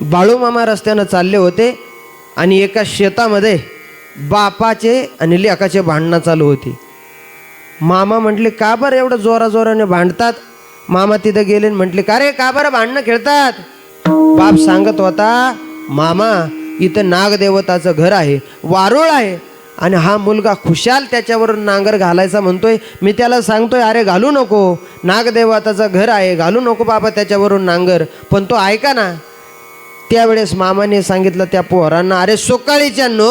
बाळूमामा रस्त्यानं चालले होते आणि एका शेतामध्ये बापाचे आणि लेकाचे भांडणं चालू होती. मामा म्हटले का बरं एवढं जोराजोराने भांडतात? मामा तिथं गेले म्हटले का रे का बरं भांडणं खेळतात? बाप सांगत होता मामा इथं नागदेवताचं घर आहे वारुळ आहे आणि हा मुलगा खुशाल त्याच्यावरून नांगर घालायचा म्हणतोय. मी त्याला सांगतोय अरे घालू नको. नागदेवताचं घर आहे घालू नको बाबा त्याच्यावरून नांगर. पण तो ऐका ना त्यावेळेस मामाने सांगितलं त्या पोरांना अरे सोकाळीच्यानो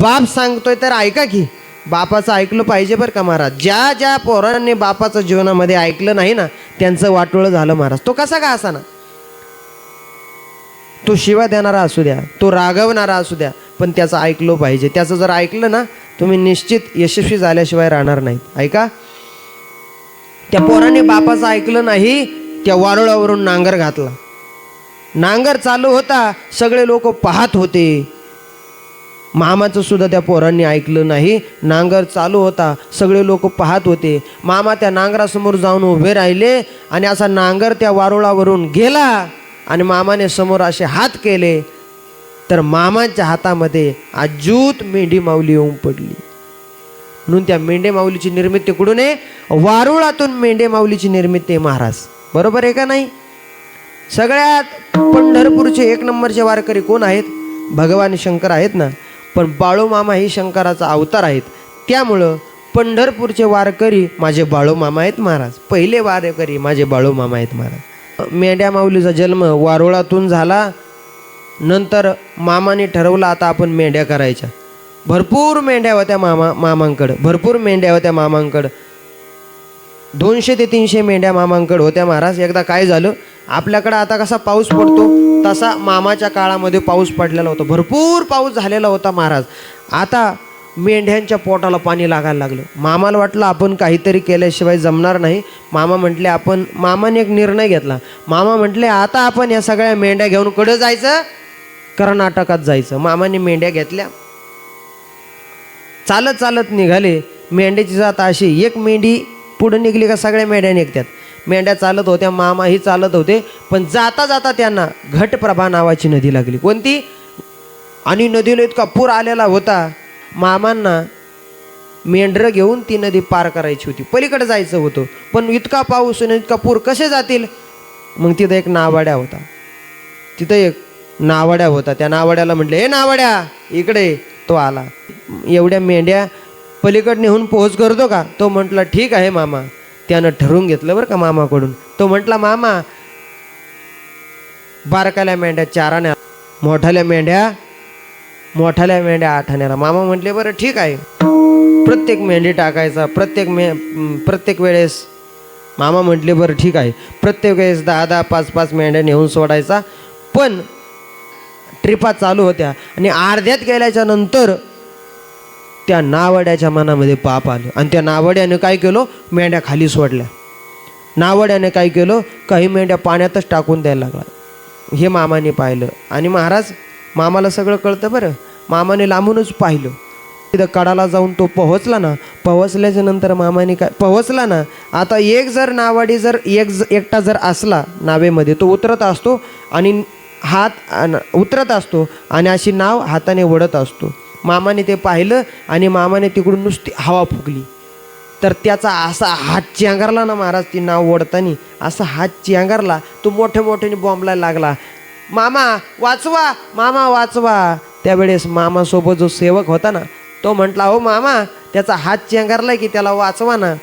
बाप सांगतोय तर ऐका की बापाचं ऐकलं पाहिजे बरं का महाराज? ज्या ज्या पोरांनी बापाचं जीवनामध्ये ऐकलं नाही ना त्यांचं वाटोळं झालं महाराज. तो कसा का असा ना तो शिवा देणारा असू द्या तो रागवणारा असू द्या पण त्याचं ऐकलं पाहिजे. त्याचं जर ऐकलं ना तुम्ही निश्चित यशस्वी झाल्याशिवाय राहणार नाहीत. ऐका? त्या पोराने बापाचं ऐकलं नाही त्या वारुळावरून नांगर घातला. नांगर चालू होता सगळे लोक पाहत होते. मामाचं सुद्धा त्या पोरांनी ऐकलं नाही. नांगर चालू होता सगळे लोक पाहत होते. मामा त्या नांगरासमोर जाऊन उभे राहिले आणि असा नांगर त्या वारुळावरून गेला आणि मामाने समोर असे हात केले. तर मामाच्या हातामध्ये अजूत मेंढी माऊली येऊन पडली. म्हणून त्या मेंढे माऊलीची निर्मिती कुठून आहे? वारुळातून मेंढे माऊलीची निर्मिती आहे महाराज. बरोबर आहे का नाही? सगळ्यात पंढरपूरचे एक नंबरचे वारकरी कोण आहेत? भगवान शंकर आहेत ना? पण बाळूमामा ही शंकराचा अवतार आहेत. त्यामुळं पंढरपूरचे वारकरी माझे बाळूमामा आहेत महाराज. पहिले वारकरी माझे बाळूमामा आहेत महाराज. मेंढ्या माऊलीचा जन्म वारुळातून झाला. नंतर मामाने ठरवलं आता आपण मेंढ्या करायच्या. भरपूर मेंढ्या होत्या मामा मामांकडं. भरपूर मेंढ्या होत्या मामांकडं. दोनशे ते तीनशे मेंढ्या मामांकडं होत्या महाराज. एकदा काय झालं? आपल्याकडं आता कसा पाऊस पडतो तसा मामाच्या काळामध्ये पाऊस पडलेला होता. भरपूर पाऊस झालेला होता महाराज. आता मेंढ्यांच्या पोटाला पाणी लागायला लागलं. मामाला वाटलं आपण काहीतरी केल्याशिवाय जमणार नाही. मामा म्हटले आपण मामाने एक निर्णय घेतला. मामा म्हटले आता आपण या सगळ्या मेंढ्या घेऊन कुठं जायचं? कर्नाटकात जायचं. मामाने मेंढ्या घेतल्या. चालत चालत निघाले. मेंढ्याची जात अशी एक मेंढी पुढे निघली का सगळ्या मेंढ्या निघतात. मेंढ्या चालत होत्या मामाही चालत होते पण जाता जाता त्यांना घटप्रभा नावाची नदी लागली. कोणती? आणि नदीला इतका पूर आलेला होता मामांना मेंढरं घेऊन ती नदी पार करायची होती. पलीकडे जायचं होतं पण इतका पाऊस आणि इतका पूर कसे जातील? मग तिथं एक नावाड्या होता. तिथं एक नावाड्या होता. त्या नावाड्याला म्हटलं हे नावाड्या इकडे तो आला. एवढ्या मेंढ्या पलीकड नेहून पोहोच करतो का? तो म्हटला ठीक आहे मामा. त्यानं ठरवून घेतलं बरं का मामाकडून. तो म्हटला मामा बारकाल्या मेंढ्या चाराण्या मोठाल्या मेंढ्या मोठाल्या मेंढ्या आठाण्याला. मामा म्हटले बरं ठीक आहे. प्रत्येक मेंढी टाकायचा प्रत्येक मे प्रत्येक वेळेस. मामा म्हटले बरं ठीक आहे. प्रत्येक वेळेस दहा दहा पाच पाच मेंढ्या नेऊन सोडायचा पण ट्रिपा चालू होत्या आणि अर्ध्यात गेल्याच्यानंतर त्या नावड्याच्या मनामध्ये पाप आलं. आणि त्या नावड्याने काय केलं? मेंढ्या खाली सोडल्या. नावड्याने काय केलं? काही मेंढ्या पाण्यातच टाकून द्यायला लागला. हे मामाने पाहिलं. आणि महाराज मामाला सगळं कळतं बरं. मामाने लांबूनच पाहिलं. तिथं कडाला जाऊन तो पोहोचला ना पोहोचल्याच्या नंतर मामाने काय पोहोचला ना आता एक जर नावाडी जर एक ज- एकटा जर असला नावेमध्ये तो उतरत असतो आणि हात उतरत असतो आणि अशी नाव हाताने वडत असतो. मामाने ते पाहिलं आणि मामाने तिकडून नुसती हवा फुगली. तर त्याचा असा हात चेंगारला ना महाराज ती नाव ओढताना असा हात चेंगारला तो मोठ्या मोठ्याने बॉम्बला लागला. मामा वाचवा मामा वाचवा. त्यावेळेस मामासोबत जो सेवक होता ना तो म्हटला हो मामा त्याचा हात चेंगारलाय की त्याला वाचवा ना.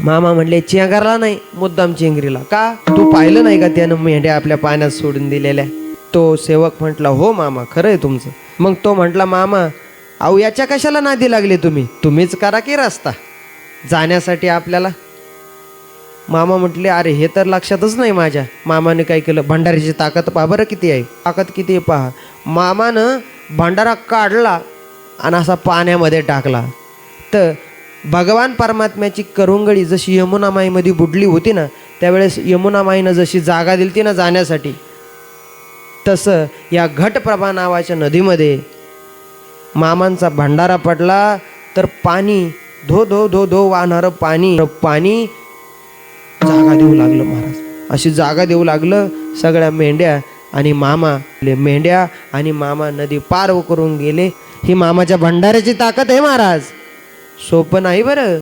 मामा म्हणले चेंगारला नाही मुद्दाम चेंगरीला. का? तू पाहिलं नाही का त्यानं मेंढ्या आपल्या पाण्यात सोडून दिलेल्या? तो सेवक म्हटला हो मामा खरं आहे तुमचं. मग तो म्हटला मामा अहो याच्या कशाला नादी लागली तुम्ही? तुम्हीच करा की रस्ता? जाण्यासाठी आपल्याला? मामा म्हटले अरे हे तर लक्षातच नाही माझ्या. मामाने काय केलं? भंडारीची ताकद पहा बरं किती आहे. ताकद किती आहे पहा. मामानं भंडारा काढला आणि असा पाण्यामध्ये टाकला. तर भगवान परमात्म्याची करुंगळी जशी यमुनामाईमध्ये बुडली होती ना त्यावेळेस यमुनामाईनं जशी जागा दिली ती ना जाण्यासाठी तसं या घटप्रभा नावाच्या नदीमध्ये मामांचा भंडारा पडला तर पाणी धो धो धो धो वाहणारं पाणी पाणी जागा देऊ लागलं महाराज. अशी जागा देऊ लागलं सगळ्या मेंढ्या आणि मामा मेंढ्या आणि मामा नदी पार करून गेले. ही मामाच्या भंडाऱ्याची ताकद आहे महाराज. सोपं नाही बरं.